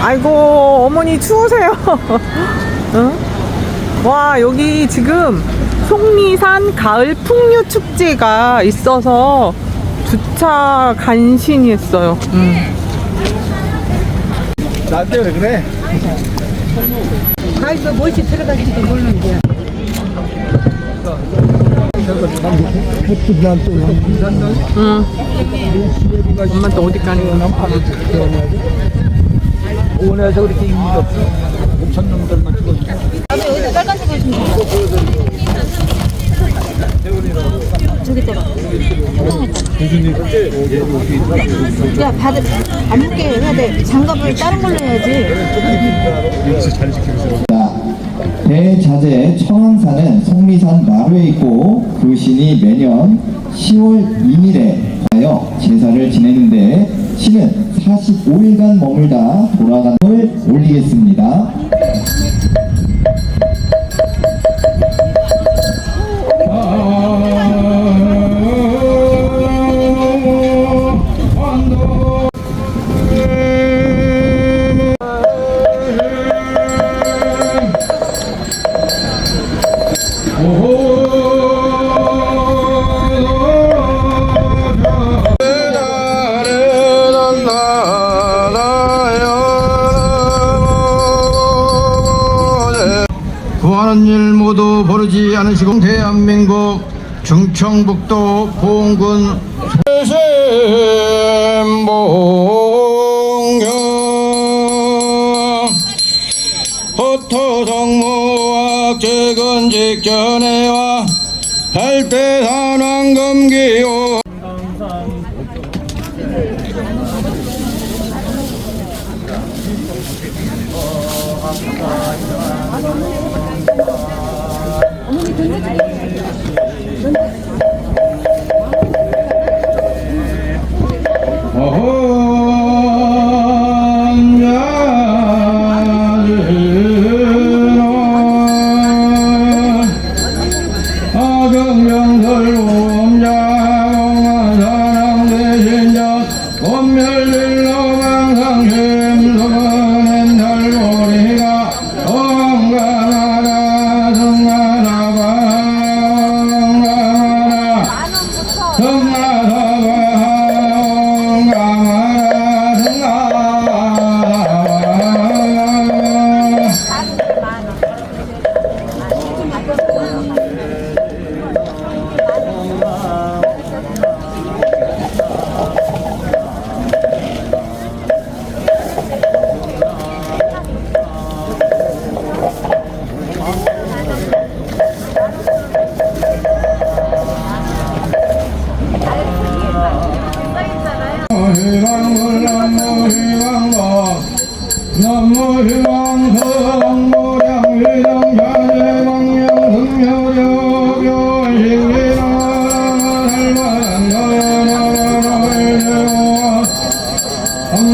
아이고 어머니 추우세요. 응? 와 여기 지금 속리산 가을 풍류 축제가 있어서 주차 간신히 했어요. 응. 나한테 왜 그래? 가이서 멋이 들어갈지도 모르는데. 응. 엄마 또 어디 가는 거야? 오늘에서 그렇게 인기 없어. 옥천 놈들만 찍어. 야, 받을, 안 먹게 해야 돼. 장갑을 다른 걸로 해야지. 대자재 청왕산은 속리산 마루에 있고 그 신이 매년 10월 2일에 하여 제사를 지내는데 신은 45일간 머물다 돌아가는 걸 올리겠습니다. 모두 버리지 않으시고 대한민국 충청북도 보은군 세심봉경. 호토성무학 최근 직전에 와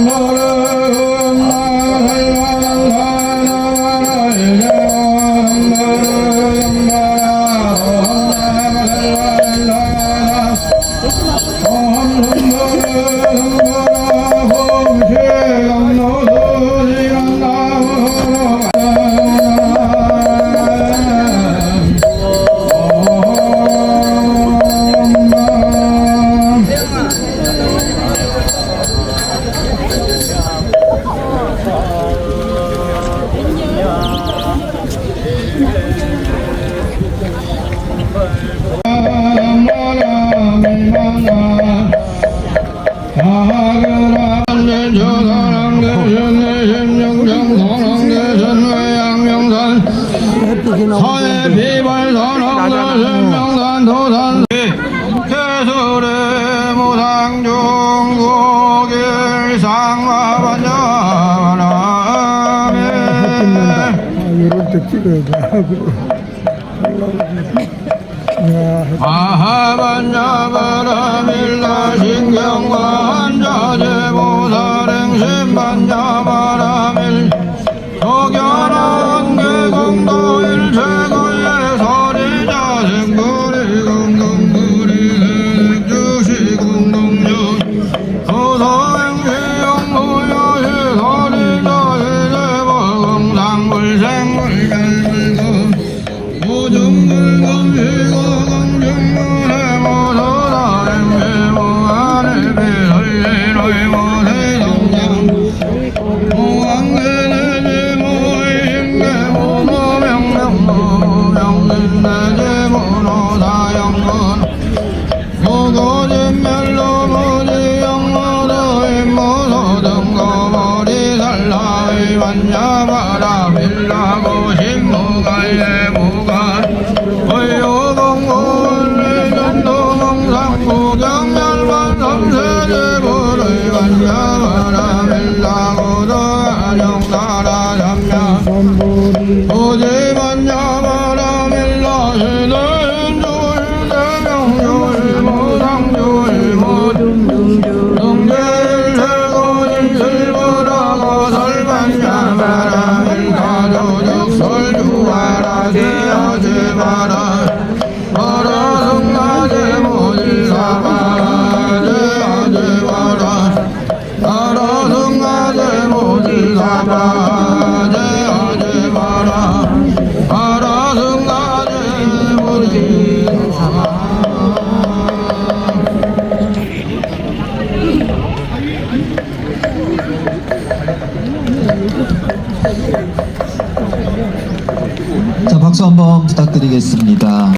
너 만야바라 밀라고 신무가에 무가 의료동굴 전도동상구 경멸반 삼세제불의 만야바라 밀라고 도안영나라 삼야 오지 부탁드리겠습니다.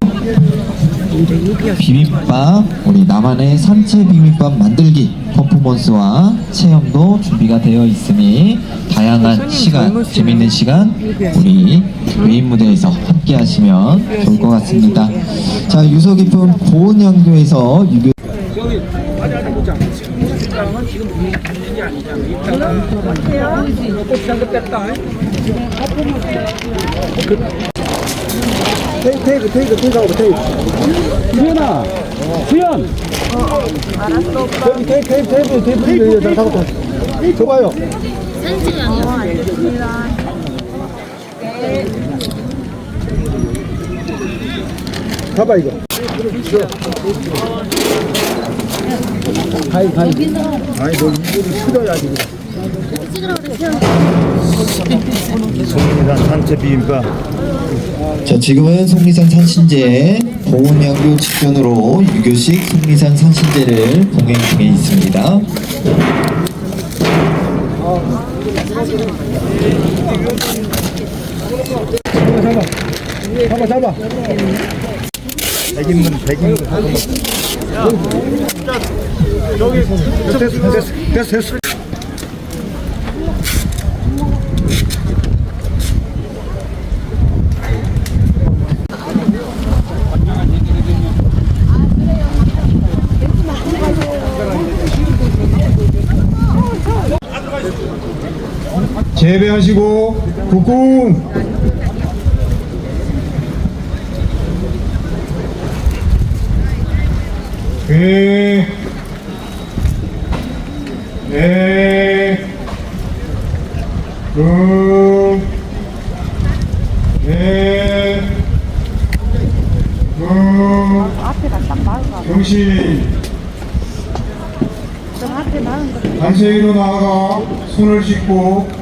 비빔밥 우리 나만의 산채 비빔밥 만들기 퍼포먼스와 체험도 준비가 되어 있으니 다양한 시간 재밌는 시간 우리 메인 무대에서 함께 하시면 좋을 것 같습니다. 자 유서 깊은 보은양교에서 유교 테이크 테이크 테이크 테이크 하고 테이크 수연아 수연 알았어 여기 테이크 테이크 테이크 테이크 테이크 테이크 하고 줘봐요 가봐 이거 가이 가이 아니 너 이거를 틀어야지 송리산 산채 비빔밥. 자 지금은 속리산 산신제 보은양교 직전으로 유교식 속리산 산신제를 봉행 중에 있습니다. 잡아 잡아. 백인분 백인분 저기 됐어 됐어 됐어 됐어 재배하시고 국궁. 그, 네, 그, 네, 그, 정신. 단세위로 나아가 손을 씻고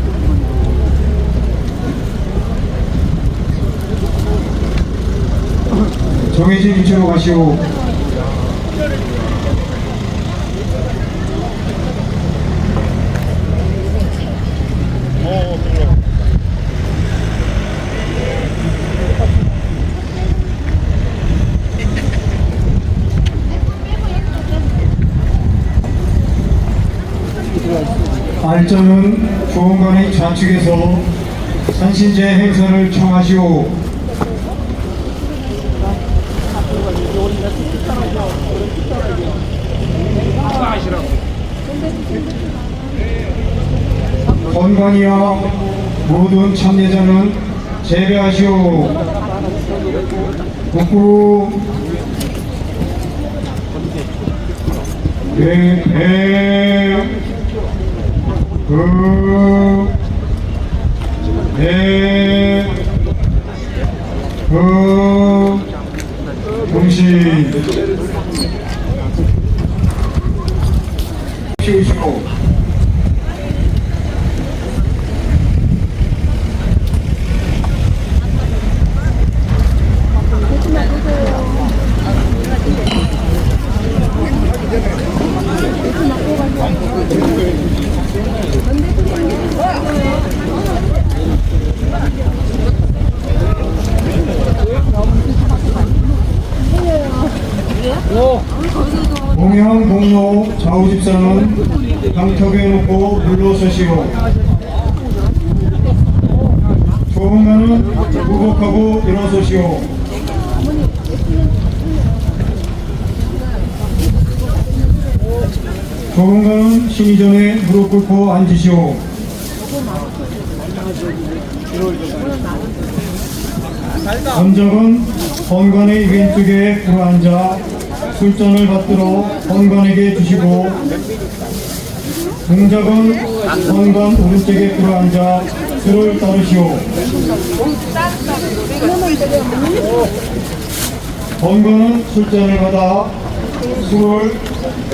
정해진 위치로 가시오. 알전은 조원관의 좌측에서 산신제 행사를 청하시오. 건강이여 모든 참여자는 재배하시오. 국구. 배, 배, 그, 배, 그, 동시 쉬우시고 신 호 집사는 강턱에 놓고 물러서시오. 조은가는 무복하고 일어서시오. 조은가는 신이 전에 무릎 꿇고 앉으시오. 원작은 헌관의 왼쪽에 들어앉아 술잔을 받들어 헌관에게 주시고 동작은 헌관 오른쪽에 들어앉아 술을 따르시오. 헌관은 술잔을 받아 술을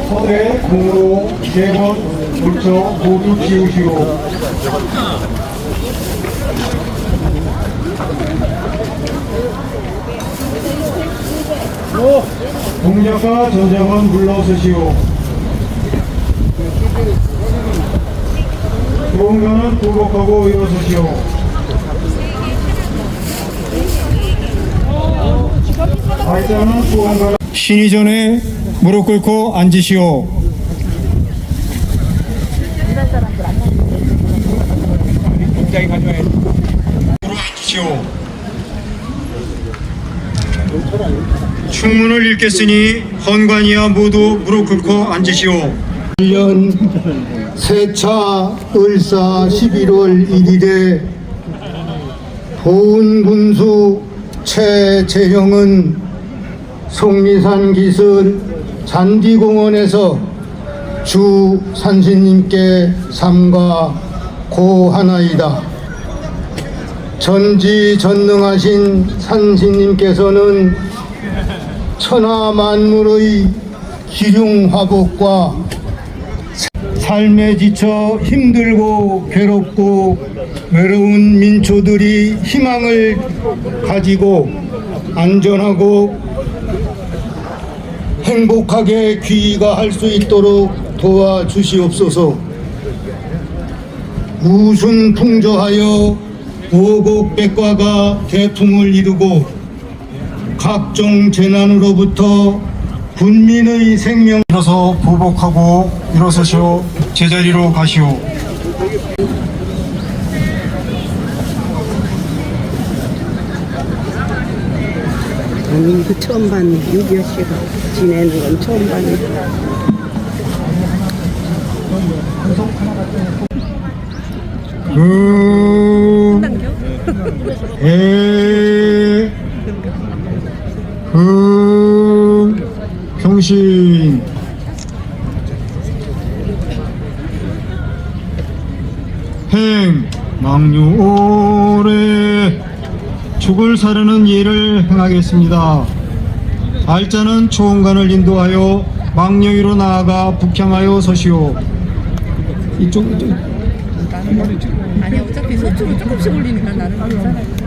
헛에 공으로 세번 걸쳐 모두 비우시오. 동작과 전작은 물러서시오. 무언가는 굴복하고 일어서시오. 발자는 무언가는 신이 전에 무릎 꿇고. 앉으시오. 충문을 읽겠으니 헌관이야 모두 무릎 꿇고 앉으시오. 1년 세차 을사 11월 1일에 보은군수 최재형은 속리산 기술 잔디공원에서 주 산신님께 삼가 고하나이다. 전지전능하신 산신님께서는 천하 만물의 기륭화복과 삶에 지쳐 힘들고 괴롭고 외로운 민초들이 희망을 가지고 안전하고 행복하게 귀가 할 수 있도록 도와주시옵소서. 무순풍조하여 오곡백과가 대풍을 이루고 각종 재난으로부터 군민의 생명 일어서 보복하고 일어서시오. 제자리로 가시오. 아니 이거 처음 봤네 6.25 씨가 지내는 건 처음 봤네 그, 에, 그, 평신. 행, 망유, 오래, 죽을 사르는 예를 행하겠습니다. 알자는 초원관을 인도하여 망령위로 나아가 북향하여 서시오. 이쪽, 이쪽. 아니 어차피 소주로 조금씩 올리니까 나는 괜찮아.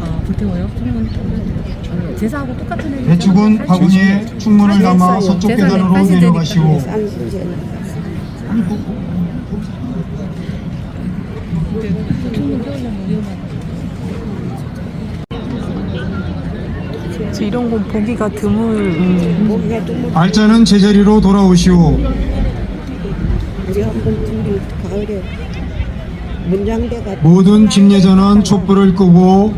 아, 불태워요? 충분 제사하고 똑같은 애 배축은 바구니에 충문을 담아 서쪽 계단으로 내려가시오. 이런 건 보기가 드물. 음. 알자는 제자리로 돌아오시오. 우리 한번 둘이 가을에 문장대가 모든 집례자는 촛불을 끄고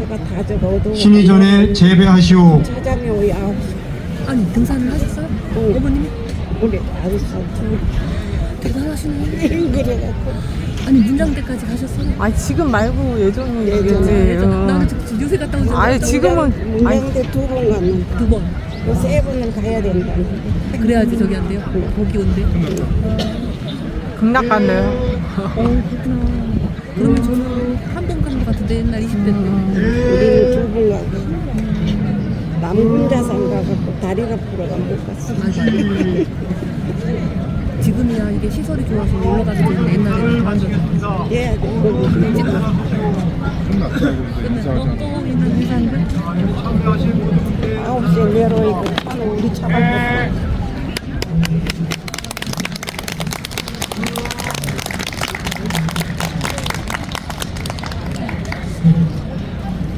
해가 다 적어도 신이 전에 재배하시오. 아홉 시 아니 등산을 하셨어요? 어머님이? 우리 아저씨 대단하시네 그래갖고 아니 문장대까지 가셨어요? 아 지금 말고 예전에 예전에. 어. 나는 지금 요새 갔다 온줄 아니. 지금은 아니 문장대 두번 갔는데 두 번. 세 번을 가야 된다는데 그래야지 저기 안 돼요? 거기 온대. 극락 간대요. 어, 그렇구나. 그러면 저는 한 번 간 것 같은데 옛날 20대 때. 우리는 두번 가고 남군자산 가갖고 다리가 부러가 못 갔어 맞아. 지금이야 이게 시설이 좋아서 놀러 가기 전에 옛날에는 완전 예. 끝났어. 또 있는 회사인데. 아홉 시에 내로 이거 차는 우리 차만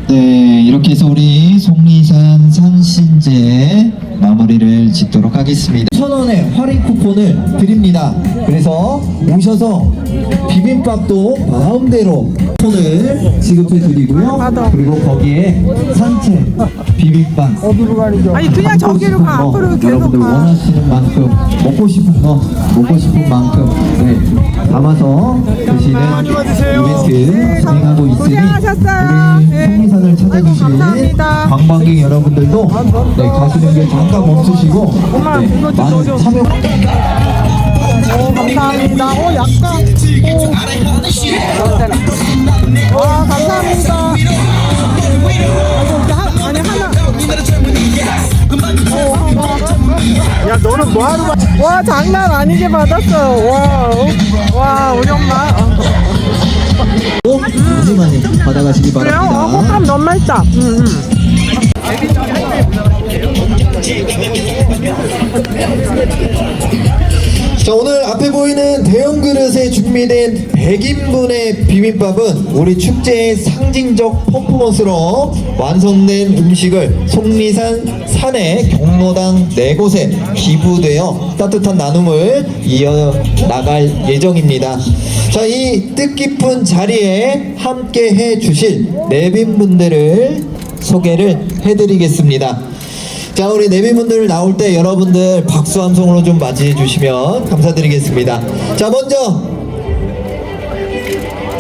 네, 이렇게 해서 우리 송리산 상신제 마무리를 짓도록 하겠습니다. 천 원의 할인 쿠폰을 드립니다. 그래서 오셔서 비빔밥도 마음대로 쿠폰을 지급해 드리고요. 그리고 거기에 산책 비빔밥 아니 그냥 저기로 가 거, 앞으로 계속 여러분들 가 원하시는 만큼 먹고 싶은 거 먹고 싶은 만큼 네, 담아서 드시는 이벤트 진행하고 있으니 고생하셨어요. 우리 네. 속리산을 찾아주신 감사합니다. 관광객 여러분들도 네, 가시는 길 잠깐 멈추시고 네, 많은. 참여 오 감사합니다 오 약간 오 와, 감사합니다 이렇게 하, 아니 하나 야 너는 뭐하러 받... 와 장난 아니게 받았어요 와, 와 우리 엄마 어. 많이 많이 받아가시기 그래요? 어, 바랍니다. 호감 너무 맛있다 응, 응. 자 오늘 앞에 보이는 대형 그릇에 준비된 100인분의 비빔밥은 우리 축제의 상징적 퍼포먼스로 완성된 음식을 속리산 산의 경로당 네 곳에 기부되어 따뜻한 나눔을 이어 나갈 예정입니다. 자 이 뜻깊은 자리에 함께 해주실 내빈분들을 소개를 해드리겠습니다. 자 우리 내비분들 나올 때 여러분들 박수 함성으로 좀 맞이해 주시면 감사드리겠습니다. 자 먼저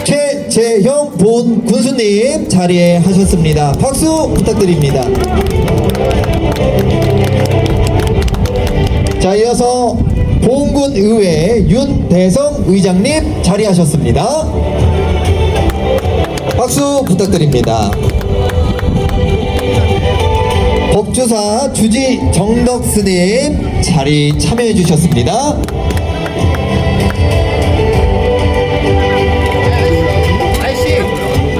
최재형 본 군수님 자리에 하셨습니다. 박수 부탁드립니다. 자 이어서 보은군 의회 윤대성 의장님 자리하셨습니다. 박수 부탁드립니다 법조사 주지 정덕 스님 자리 참여해 주셨습니다.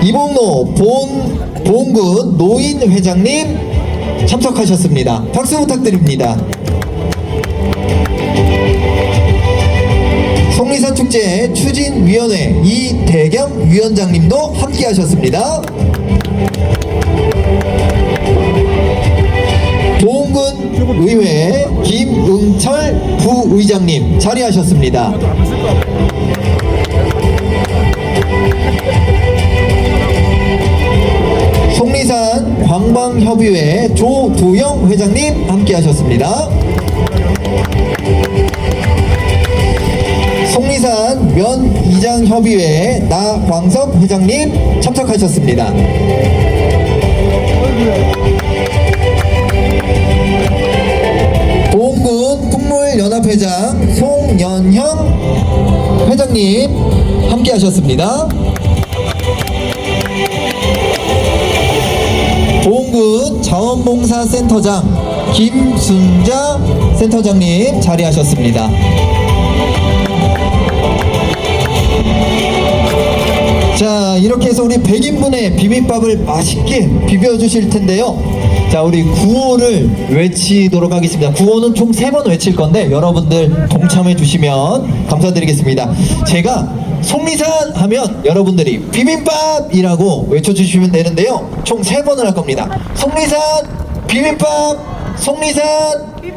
이봉로 본 본군 노인 회장님 참석하셨습니다. 박수 부탁드립니다. 속리산 축제 추진위원회 이대겸 위원장님도 함께하셨습니다. 의회 김응철 부의장님 자리하셨습니다. 속리산 관광협의회 조두영 회장님 함께하셨습니다. 속리산 면이장협의회 나광섭 회장님 참석하셨습니다. 풍물연합회장 송연형 회장님 함께 하셨습니다. 보험군 자원봉사센터장 김순자 센터장님 자리하셨습니다. 자 이렇게 해서 우리 100인분의 비빔밥을 맛있게 비벼주실 텐데요 자 우리 구호를 외치도록 하겠습니다. 구호는 총 세 번 외칠 건데 여러분들 동참해 주시면 감사드리겠습니다. 제가 속리산 하면 여러분들이 비빔밥이라고 외쳐주시면 되는데요. 총 세 번을 할 겁니다. 속리산 비빔밥 속리산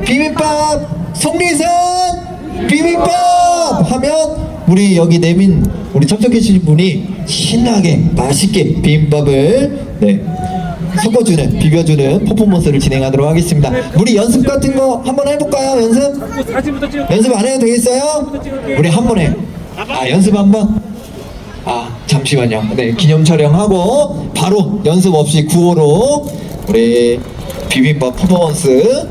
비빔밥 속리산 비빔밥 하면 우리 여기 내민 우리 참석해 주신 분이 신나게 맛있게 비빔밥을 네 섞어주는 비벼주는 퍼포먼스를 진행하도록 하겠습니다. 우리 연습 같은 거 한번 해볼까요? 연습? 연습 안 해도 되겠어요? 우리 한 번에 아 연습 한번? 아 잠시만요. 네 기념 촬영하고 바로 연습 없이 구호로 우리 비빔밥 퍼포먼스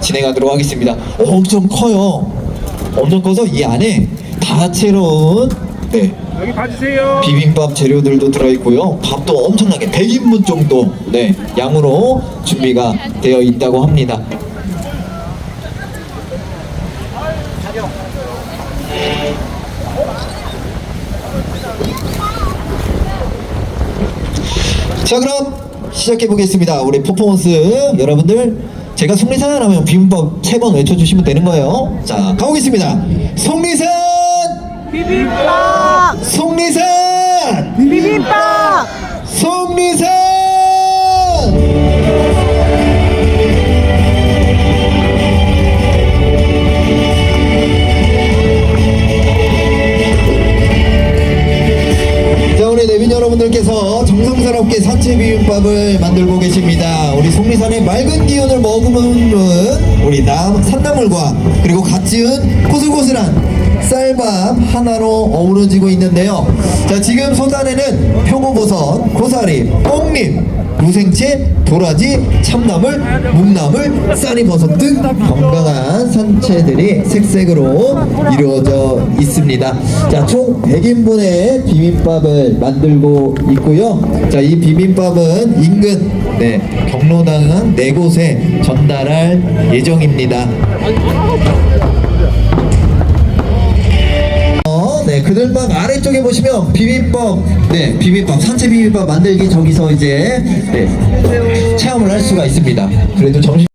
진행하도록 하겠습니다. 어, 엄청 커요. 엄청 커서 이 안에 다채로운 네, 여기 봐주세요. 비빔밥 재료들도 들어있고요. 밥도 엄청나게 100인분 정도 네, 양으로 준비가 되어 있다고 합니다. 자 그럼 시작해 보겠습니다. 우리 퍼포먼스 여러분들 제가 속리산 하면 비빔밥 세 번 외쳐주시면 되는 거예요. 자 가보겠습니다. 속리산 비빔밥. 속리산! 비빔밥. 속리산! 자 우리 내빈 여러분들께서 정성스럽게 산채 비빔밥을 만들고 계십니다. 우리 속리산의 맑은 기운을 머금은 우리 남 산나물과 그리고 갓 지은 고슬고슬한 쌀밥 하나로 어우러지고 있는데요. 자 지금 소단에는 표고버섯, 고사리, 뽕잎, 무생채, 도라지, 참나물, 묵나물, 쌀이버섯 등 건강한 산채들이 색색으로 이루어져 있습니다. 자, 총 100인분의 비빔밥을 만들고 있고요. 자, 이 비빔밥은 인근 네, 경로당 네 곳에 전달할 예정입니다. 그늘막 아래쪽에 보시면 비빔밥, 네, 비빔밥, 산채 비빔밥 만들기 저기서 이제 네, 체험을 할 수가 있습니다. 그래도 점심